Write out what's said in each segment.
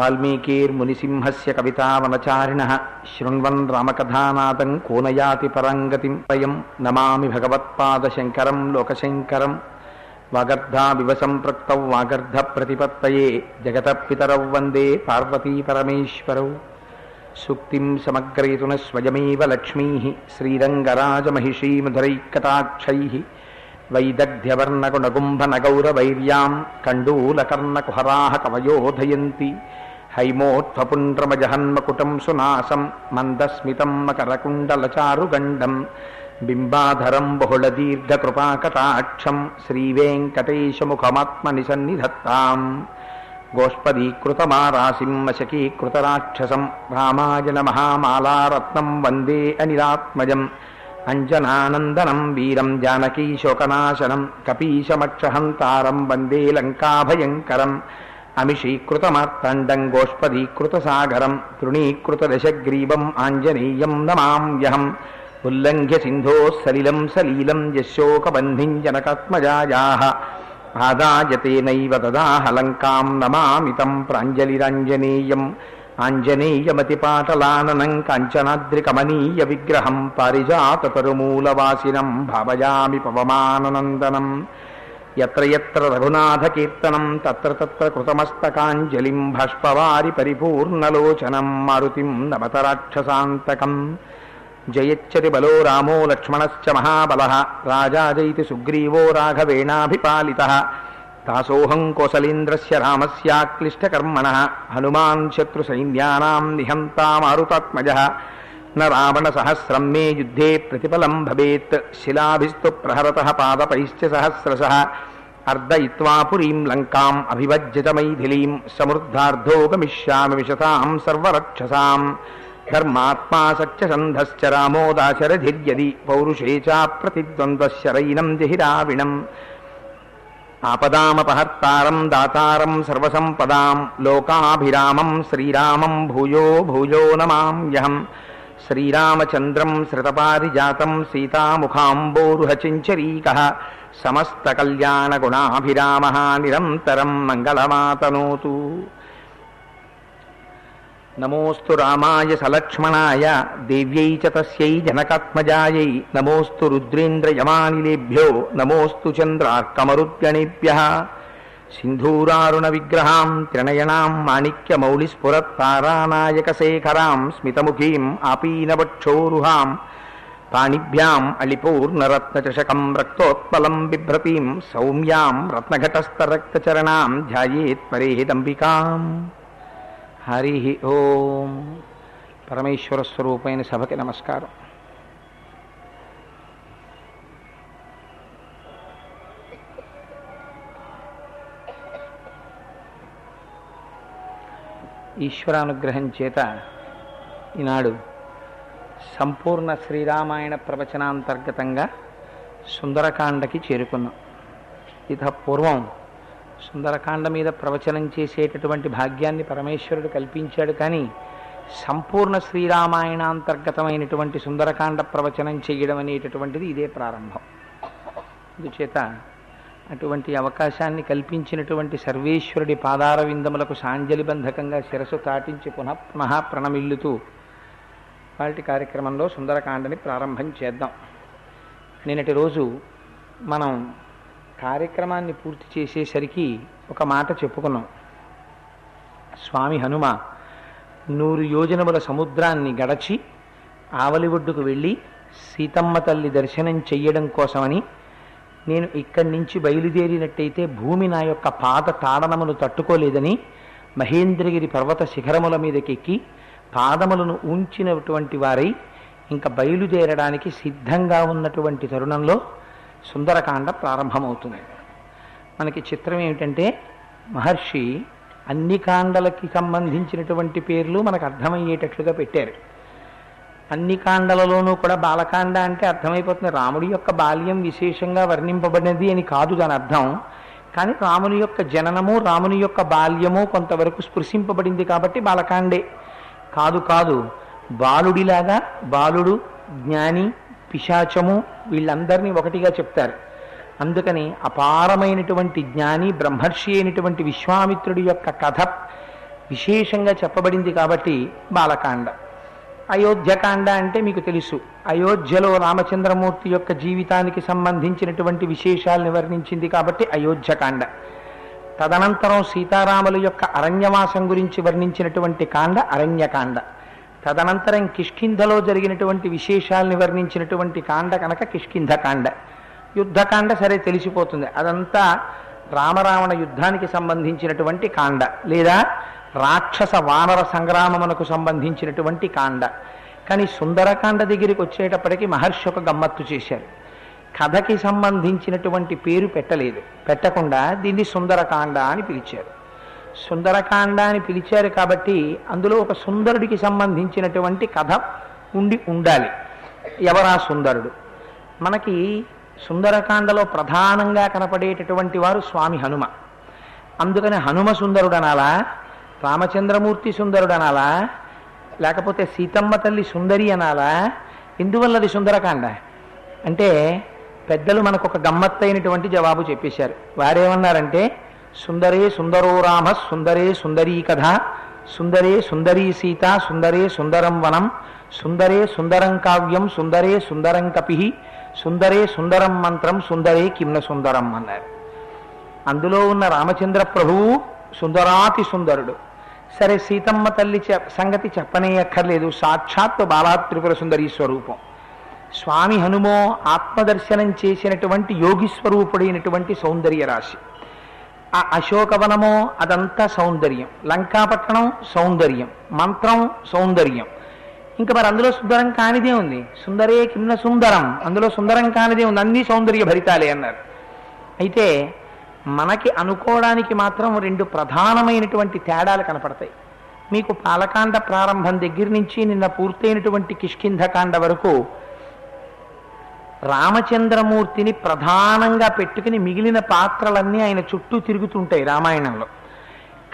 వాల్మీకీర్ మునిసింహస్య కవితావనచారిణ. శృణ్వన్ రామకథానాథం కోనయాతి పరంగతి వయం నమామి భగవత్పాద శంకరం లోకశంకరం. వాగర్ధా వాగర్ధావివ సంపృక్త వాగర్ధ ప్రతిపత్తయే జగత పితరౌ వందే పార్వతీ పరమేశ్వరౌ. సుక్తి సమగ్రయతున స్వయమేవ లక్ష్మీ. శ్రీరంగరాజమహిషీమధురైకటాక్షై వైదగ్ధ్యవర్ణగుణగుంభనగౌరవైర్యాం కండూలకర్ణకుహరా కవయోధయంతి. హైమోత్ఫపుండ్రమజహన్మకుటం సునాసం మందస్మితం మకరకుండలచారుగండం బింబాధరం బహుళదీర్ఘకృపాకటాక్షం శ్రీవేంకటేశముఖమాత్మని సన్నిధత్తాం గోష్పదీకృతమారాసింహశకీకృతరాక్షసం రామాయణ మహామాలారత్నం వందే అనిలాత్మజం అంజనానందనం వీరం జానకీశోకనాశనం కపీశమక్షహంతారం వందే లంకాభయంకరం అమిషీకృతమార్తండం గోష్పదీకృతసాగరం తృణీకృతదశగ్రీవం ఆంజనేయం నమామ్యహం ఉల్లంఘ్య సింధో సలిలం సలీలం యశోకబంధిం జనకాత్మజాయాः ఆదాయతేనైవ దదాహలంకాం నమామితం ప్రాంజలిరాంజనేయం. ఆంజనేయమతిపాటలాననం కాంచనాద్రికమనీయ విగ్రహం పారిజాతతరుమూలవాసినం భావయామి పవమాననందనం. ఎత్ర ఎత్ర రఘునాథకీర్తనం తత్ర తత్ర కృతమస్తకాంజలిం భష్పవారి పరిపూర్ణలోచనం మారుతిం నమత రాక్షసాంతకం జయచ్చరి బలో రామో లక్ష్మణశ్చ మహాబల. రాజా రాజాజైతి సుగ్రీవో రాఘవేణాభిపాలిత. దాసోహం కోసలేంద్రస్య రామస్యాక్లిష్టకర్మణ. హనుమాన్ శత్రుసైన్యానాం నిహంతా మారుతాత్మజ. న రావణ సహస్రం మే యుద్ధే ప్రతిఫలం భవేత్. శిలాభిస్తు ప్రహరత పాదపైశ్చ సహస్రశ. అర్దయిత్వా పురీం లంకాం అభివజ్యత మైథిలీం. సమృద్ధార్థో గమిష్యామి విశతాం సర్వరక్షసాం. ధర్మాత్మా సత్యసంధశ్చ రామో దాశరథిర్యది పౌరుషే చ ప్రతిద్వంద్వశరైనం జహిరావిణం. ఆపదామపహర్తారం దాతారం సర్వసంపదాం. లోకాభిరామం శ్రీరామం భూయో భూయో నమామ్యహం. శ్రీరామచంద్రం శ్రుతపారిజాతం సీతాముఖాంబోరుహచించరీక సమస్తకల్యాణగుణాభిరామ నిరంతరం మంగళమాతనోతు నమోస్తు రామాయ సలక్ష్మణాయ దేవ్యై చ తస్యై జనకాత్మజాయై నమోస్తు రుద్రేంద్రయమానిలేభ్యో నమోస్తు చంద్రార్కమరుద్గణేభ్య సింధూరారుణ విగ్రహాం త్రినయనాం శేఖరాం స్మితముఖీం ఆపీనవక్షోరుహాం పాణిభ్యాం అళిపూర్ణరత్నచషకం రక్తోత్పలం బిభ్రతీం సౌమ్యాం రత్నఘటస్థరక్తచరణాం ధ్యాయేత్ పరేహిదంబికాం హరి ఓం పరమేశ్వర స్వరూపైన సభకి నమస్కారం ఈశ్వరానుగ్రహం చేత ఈనాడు సంపూర్ణ శ్రీరామాయణ ప్రవచనాంతర్గతంగా సుందరకాండకి చేరుకున్నాం. ఇత పూర్వం సుందరకాండ మీద ప్రవచనం చేసేటటువంటి భాగ్యాన్ని పరమేశ్వరుడు కల్పించాడు కానీ సంపూర్ణ శ్రీరామాయణాంతర్గతమైనటువంటి సుందరకాండ ప్రవచనం చేయడం అనేటటువంటిది ఇదే ప్రారంభం. అందుచేత అటువంటి అవకాశాన్ని కల్పించినటువంటి సర్వేశ్వరుడి పాదార విందములకు సాంజలిబంధకంగా శిరసు తాటించి పునః పునః ప్రణమిల్లుతూ వాటి కార్యక్రమంలో సుందరకాండని ప్రారంభం చేద్దాం. నిన్నటి రోజు మనం కార్యక్రమాన్ని పూర్తి చేసేసరికి ఒక మాట చెప్పుకున్నాం. స్వామి హనుమ నూరు యోజనముల సముద్రాన్ని గడచి ఆవలి ఒడ్డుకు వెళ్ళి సీతమ్మ తల్లి దర్శనం చెయ్యడం కోసమని నేను ఇక్కడి నుంచి బయలుదేరినట్టయితే భూమి నా యొక్క పాద తాడనమును తట్టుకోలేదని మహేంద్రగిరి పర్వత శిఖరముల మీదకెక్కి పాదములను ఉంచినటువంటి వారై ఇంకా బయలుదేరడానికి సిద్ధంగా ఉన్నటువంటి తరుణంలో సుందరకాండ ప్రారంభమవుతుంది. మనకి చిత్రం ఏమిటంటే మహర్షి అన్ని కాండలకి సంబంధించినటువంటి పేర్లు మనకు అర్థమయ్యేటట్లుగా పెట్టారు. అన్ని కాండలలోనూ కూడా బాలకాండ అంటే అర్థమైపోతుంది. రాముడి యొక్క బాల్యం విశేషంగా వర్ణింపబడినది అని కాదు దాని అర్థం. కానీ రాముని యొక్క జననము రాముని యొక్క బాల్యము కొంతవరకు స్పృశింపబడింది కాబట్టి బాలకాండే. కాదు కాదు. బాలుడిలాగా బాలుడు జ్ఞాని పిశాచము వీళ్ళందరినీ ఒకటిగా చెప్తారు. అందుకని అపారమైనటువంటి జ్ఞాని బ్రహ్మర్షి అయినటువంటి విశ్వామిత్రుడి యొక్క కథ విశేషంగా చెప్పబడింది కాబట్టి బాలకాండ. అయోధ్యకాండ అంటే మీకు తెలుసు. అయోధ్యలో రామచంద్రమూర్తి యొక్క జీవితానికి సంబంధించినటువంటి విశేషాలను వర్ణించింది కాబట్టి అయోధ్యకాండ తదనంతరం సీతారాముల యొక్క అరణ్యవాసం గురించి వర్ణించినటువంటి కాండ అరణ్యకాండ తదనంతరం కిష్కింధలో జరిగినటువంటి విశేషాలను వర్ణించినటువంటి కాండ కనుక కిష్కింధకాండ యుద్ధకాండ సరే తెలిసిపోతుంది. అదంతా రామరావణ యుద్ధానికి సంబంధించినటువంటి కాండ. లేదా రాక్షస వానర సంగ్రామమునకు సంబంధించినటువంటి కాండ. కానీ సుందరకాండ దగ్గరికి వచ్చేటప్పటికి మహర్షి ఒక గమ్మత్తు చేశారు. కథకి సంబంధించినటువంటి పేరు పెట్టలేదు. పెట్టకుండా దీన్ని సుందరకాండ అని పిలిచారు. సుందరకాండ అని పిలిచారు కాబట్టి అందులో ఒక సుందరుడికి సంబంధించినటువంటి కథ ఉండి ఉండాలి. ఎవరా సుందరుడు? మనకి సుందరకాండలో ప్రధానంగా కనపడేటటువంటి వారు స్వామి హనుమ. అందుకని హనుమ సుందరుడు అనాలా రామచంద్రమూర్తి సుందరుడు అనాలా? లేకపోతే సీతమ్మ తల్లి సుందరి అనాలా? ఎందువల్ల అది సుందరకాండ? అంటే పెద్దలు మనకు ఒక గమ్మత్తైనటువంటి జవాబు చెప్పేశారు. వారేమన్నారంటే సుందరే సుందరో రామ సుందరే సుందరీ కథ సుందరే సుందరీ సీత సుందరే సుందరం వనం సుందరే సుందరం కావ్యం సుందరే సుందరం కపి సుందరే సుందరం మంత్రం సుందరే కిమ్న సుందరం అన్నారు. అందులో ఉన్న రామచంద్ర ప్రభువు సుందరాతి సుందరుడు. సరే సీతమ్మ తల్లి సంగతి చెప్పనే అక్కర్లేదు సాక్షాత్ బాలా త్రిపుర సుందరీ స్వరూపం. స్వామి హనుమో ఆత్మదర్శనం చేసినటువంటి యోగి స్వరూపుడైనటువంటి సౌందర్య రాశి. ఆ అశోకవనమో అదంతా సౌందర్యం. లంకాపట్టణం సౌందర్యం. మంత్రం సౌందర్యం. ఇంకా మరి అందులో సుందరం కానిదే ఉంది. సుందరే కిమ్న సుందరం. అందులో సుందరం కానిదే ఉంది. అన్ని సౌందర్య భరితాలే అన్నారు. అయితే మనకి అనుకోవడానికి మాత్రం రెండు ప్రధానమైనటువంటి తేడాలు కనపడతాయి. మీకు పాలకాండ ప్రారంభం దగ్గర నుంచి నిన్న పూర్తయినటువంటి కిష్కింధకాండ వరకు రామచంద్రమూర్తిని ప్రధానంగా పెట్టుకుని మిగిలిన పాత్రలన్నీ ఆయన చుట్టూ తిరుగుతుంటాయి రామాయణంలో.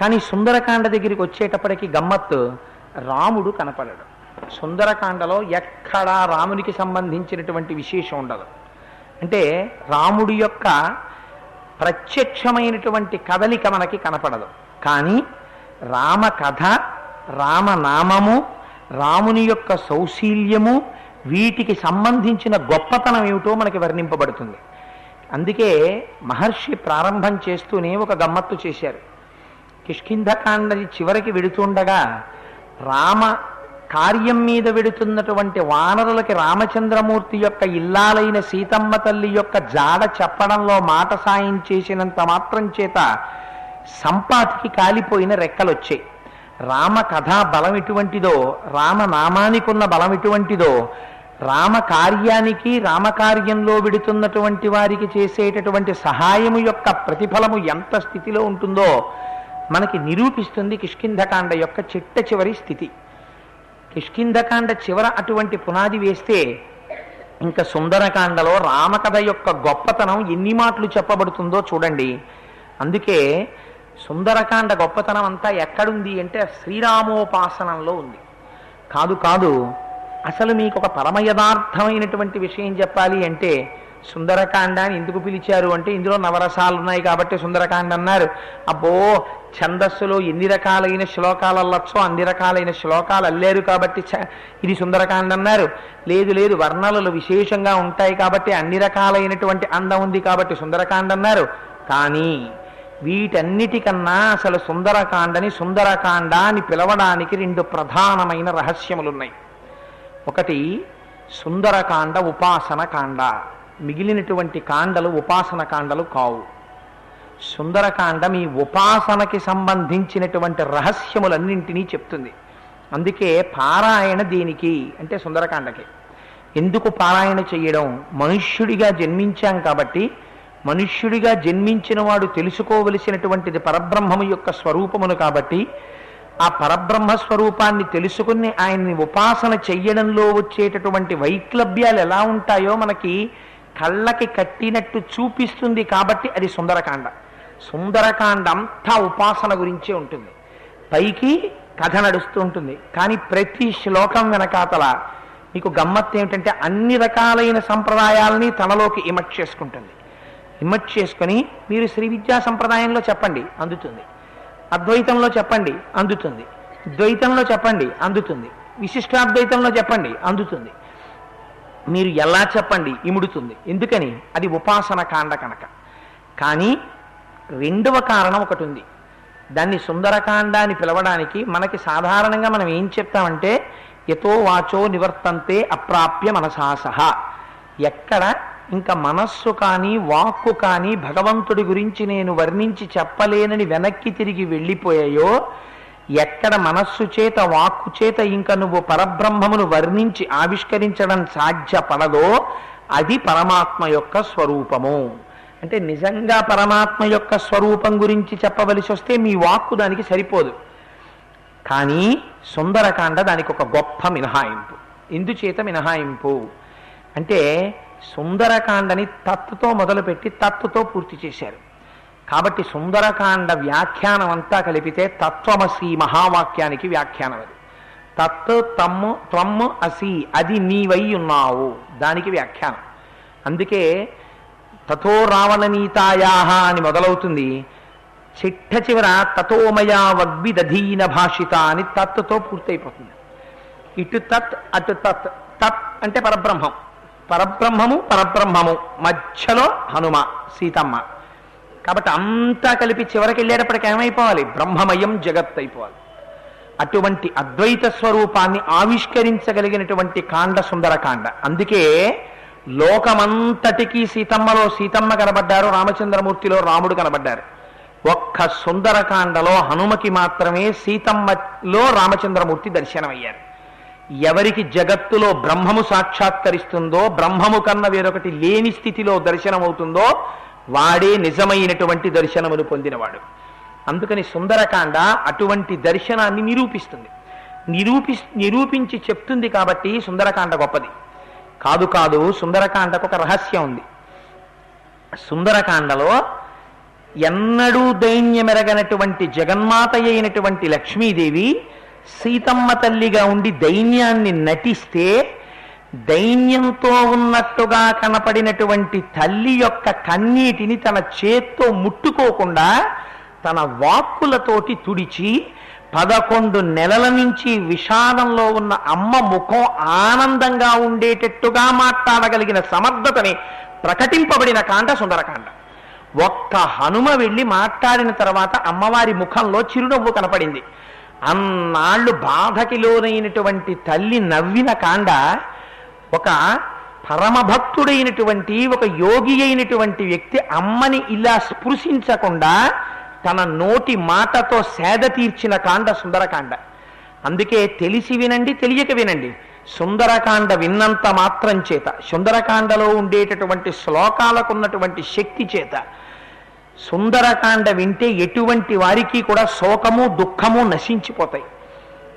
కానీ సుందరకాండ దగ్గరికి వచ్చేటప్పటికి గమ్మత్తు రాముడు కనపడడు. సుందరకాండలో ఎక్కడా రామునికి సంబంధించినటువంటి విశేషం ఉండదు. అంటే రాముడి యొక్క ప్రత్యక్షమైనటువంటి కదలిక మనకి కనపడదు. కానీ రామ కథ రామనామము రాముని యొక్క సౌశీల్యము వీటికి సంబంధించిన గొప్పతనం ఏమిటో మనకి వర్ణింపబడుతుంది. అందుకే మహర్షి ప్రారంభం చేస్తూనే ఒక గమ్మత్తు చేశారు. కిష్కింధకాండది చివరికి వెడుతుండగా రామ కార్యం మీద వెడుతున్నటువంటి వానరులకి రామచంద్రమూర్తి యొక్క ఇల్లాలైన సీతమ్మ తల్లి యొక్క జాడ చెప్పడంలో మాట సాయం చేసినంత మాత్రం చేత సంపాతికి కాలిపోయిన రెక్కలొచ్చాయి. రామ కథా బలం ఎటువంటిదో రామనామానికి ఉన్న బలం ఎటువంటిదో రామ కార్యానికి రామకార్యంలో విడుతున్నటువంటి వారికి చేసేటటువంటి సహాయము యొక్క ప్రతిఫలము ఎంత స్థితిలో ఉంటుందో మనకి నిరూపిస్తుంది కిష్కింధకాండ యొక్క చిట్ట చివరి స్థితి. కిష్కింధకాండ చివర అటువంటి పునాది వేస్తే ఇంకా సుందరకాండలో రామకథ యొక్క గొప్పతనం ఎన్ని మాటలు చెప్పబడుతుందో చూడండి. అందుకే సుందరకాండ గొప్పతనం అంతా ఎక్కడుంది అంటే శ్రీరామోపాసనంలో ఉంది. కాదు కాదు అసలు మీకు ఒక పరమ యథార్థమైనటువంటి విషయం చెప్పాలి అంటే సుందరకాండాన్ని ఎందుకు పిలిచారు అంటే ఇందులో నవరసాలు ఉన్నాయి కాబట్టి సుందరకాండ అన్నారు. అబ్బో ఛందస్సులో ఎన్ని రకాలైన శ్లోకాలు అల్లచ్చో అన్ని రకాలైన శ్లోకాలు అల్లారు కాబట్టి ఇది సుందరకాండ అన్నారు. లేదు లేదు వర్ణనలు విశేషంగా ఉంటాయి కాబట్టి అన్ని రకాలైనటువంటి అందం ఉంది కాబట్టి సుందరకాండ అన్నారు. కానీ వీటన్నిటికన్నా అసలు సుందరకాండని సుందరకాండ అని పిలవడానికి రెండు ప్రధానమైన రహస్యములున్నాయి. ఒకటి సుందరకాండ ఉపాసన కాండ. మిగిలినటువంటి కాండలు ఉపాసన కాండలు కావు. సుందరకాండం ఈ ఉపాసనకి సంబంధించినటువంటి రహస్యములన్నింటినీ చెప్తుంది. అందుకే పారాయణ దేనికి అంటే సుందరకాండకి. ఎందుకు పారాయణ చేయడం మనుష్యుడిగా జన్మించాం కాబట్టి మనుష్యుడిగా జన్మించిన వాడు తెలుసుకోవలసినటువంటిది పరబ్రహ్మము యొక్క స్వరూపమును కాబట్టి ఆ పరబ్రహ్మ స్వరూపాన్ని తెలుసుకుని ఆయన్ని ఉపాసన చెయ్యడంలో వచ్చేటటువంటి వైక్లభ్యాలు ఎలా ఉంటాయో మనకి కళ్ళకి కట్టినట్టు చూపిస్తుంది కాబట్టి అది సుందరకాండ. సుందరకాండ అంతా ఉపాసన గురించే ఉంటుంది. పైకి కథ నడుస్తూ ఉంటుంది. కానీ ప్రతి శ్లోకం వెనకాతల మీకు గమ్మత్తు ఏమిటంటే అన్ని రకాలైన సంప్రదాయాలని తనలోకి ఇమట్ చేసుకుంటుంది. ఇమట్ చేసుకొని మీరు శ్రీ విద్యా సంప్రదాయంలో చెప్పండి అందుతుంది. అద్వైతంలో చెప్పండి అందుతుంది. ద్వైతంలో చెప్పండి అందుతుంది. విశిష్టాద్వైతంలో చెప్పండి అందుతుంది. మీరు ఎలా చెప్పండి? ఇముడుతుంది. ఎందుకని? అది ఉపాసన కాండ కనుక. కానీ రెండవ కారణం ఒకటి ఉంది. దాన్ని సుందరకాండ అని పిలవడానికి మనకి సాధారణంగా మనం ఏం చెప్తామంటే ఎతో వాచో నివర్తంతే అప్రాప్య మనసా సహా. ఎక్కడ ఇంకా మనస్సు కానీ వాక్కు కానీ భగవంతుడి గురించి నేను వర్ణించి చెప్పలేనని వెనక్కి తిరిగి వెళ్ళిపోయాయో ఎక్కడ మనస్సు చేత వాక్కు చేత ఇంకా నువ్వు పరబ్రహ్మమును వర్ణించి ఆవిష్కరించడం సాధ్యపడదో అది పరమాత్మ యొక్క స్వరూపము. అంటే నిజంగా పరమాత్మ యొక్క స్వరూపం గురించి చెప్పవలసి వస్తే మీ వాక్కు దానికి సరిపోదు. కానీ సుందరకాండ దానికి ఒక గొప్ప మినహాయింపు. ఎందుచేత మినహాయింపు. అంటే సుందరకాండని తత్తుతో మొదలుపెట్టి తత్తుతో పూర్తి చేశారు. కాబట్టి సుందరకాండ వ్యాఖ్యానం అంతా కలిపితే తత్వమసి మహావాక్యానికి వ్యాఖ్యానం అది. తత్ తమ్ము త్వమ్ము అసి అది నీవై ఉన్నావు. దానికి వ్యాఖ్యానం. అందుకే తథో రావణనీతాయా అని మొదలవుతుంది. చిట్ట చివర తథోమయా వగ్విదధీన భాషిత అని తత్తుతో పూర్తయిపోతుంది. ఇటు తత్ అటు తత్. తత్ అంటే పరబ్రహ్మం. పరబ్రహ్మము పరబ్రహ్మము. మధ్యలో హనుమ సీతమ్మ. కాబట్టి అంతా కలిపి చివరికి వెళ్ళేటప్పటికి ఏమైపోవాలి? బ్రహ్మమయం జగత్ అయిపోవాలి. అటువంటి అద్వైత స్వరూపాన్ని ఆవిష్కరించగలిగినటువంటి కాండ సుందరకాండ అందుకే లోకమంతటికీ సీతమ్మలో సీతమ్మ కనబడ్డారు రామచంద్రమూర్తిలో రాముడు కనబడ్డారు. ఒక్క సుందరకాండలో హనుమకి మాత్రమే సీతమ్మలో రామచంద్రమూర్తి దర్శనమయ్యారు. ఎవరికి జగత్తులో బ్రహ్మము సాక్షాత్కరిస్తుందో బ్రహ్మము కన్న వేరొకటి లేని స్థితిలో దర్శనమవుతుందో వాడే నిజమైనటువంటి దర్శనమును పొందినవాడు. అందుకని సుందరకాండ అటువంటి దర్శనాన్ని నిరూపిస్తుంది. నిరూపి నిరూపించి చెప్తుంది కాబట్టి సుందరకాండ గొప్పది. కాదు కాదు సుందరకాండకు ఒక రహస్యం ఉంది. సుందరకాండలో ఎన్నడూ దైన్యమెరగనటువంటి జగన్మాత అయినటువంటి లక్ష్మీదేవి సీతమ్మ తల్లిగా ఉండి దైన్యాన్ని నటిస్తే దైన్యంతో ఉన్నట్టుగా కనపడినటువంటి తల్లి యొక్క కన్నీటిని తన చేత్తో ముట్టుకోకుండా తన వాక్కులతోటి తుడిచి పదకొండు నెలల నుంచి విషాదంలో ఉన్న అమ్మ ముఖం ఆనందంగా ఉండేటట్టుగా మాట్లాడగలిగిన సమర్థతని ప్రకటింపబడిన కాండ సుందరకాండ. ఒక్క హనుమ వెళ్ళి మాట్లాడిన తర్వాత అమ్మవారి ముఖంలో చిరునవ్వు కనపడింది. అన్నాళ్ళు బాధకి లోనైనటువంటి తల్లి నవ్విన కాండ ఒక పరమభక్తుడైనటువంటి ఒక యోగి అయినటువంటి వ్యక్తి అమ్మని ఇలా స్పృశించకుండా తన నోటి మాటతో సేద తీర్చిన కాండ సుందరకాండ. అందుకే తెలిసి వినండి తెలియక వినండి. సుందరకాండ విన్నంత మాత్రం చేత సుందరకాండలో ఉండేటటువంటి శ్లోకాలకు ఉన్నటువంటి శక్తి చేత. సుందరకాండ వింటే ఎటువంటి వారికి కూడా శోకము దుఃఖము నశించిపోతాయి.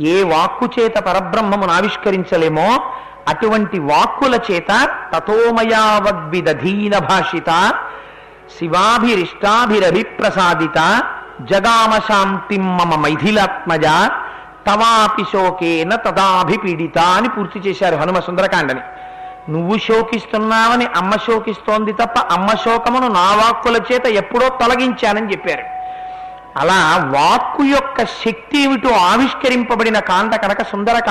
ఏ వాక్కు చేత పరబ్రహ్మమును ఆవిష్కరించలేమో అటువంటి వాక్కుల చేత తథోమయావద్విదధీన భాషిత శివాభిరిష్టాభిరభిప్రసాదిత జగామ శాంతిం మమ మైథిలాత్మజ తవాపి శోకేన తదాభిపీడిత అని పూర్తి చేశారు హనుమ సుందరకాండని. నువ్వు శోకిస్తున్నావని అమ్మ శోకిస్తోంది తప్ప అమ్మ శోకమును నా వాక్కుల చేత ఎప్పుడో తొలగించానని చెప్పారు. అలా వాక్కు యొక్క శక్తి ఏమిటో ఆవిష్కరింపబడిన కాంత కనుక సుందరకాండ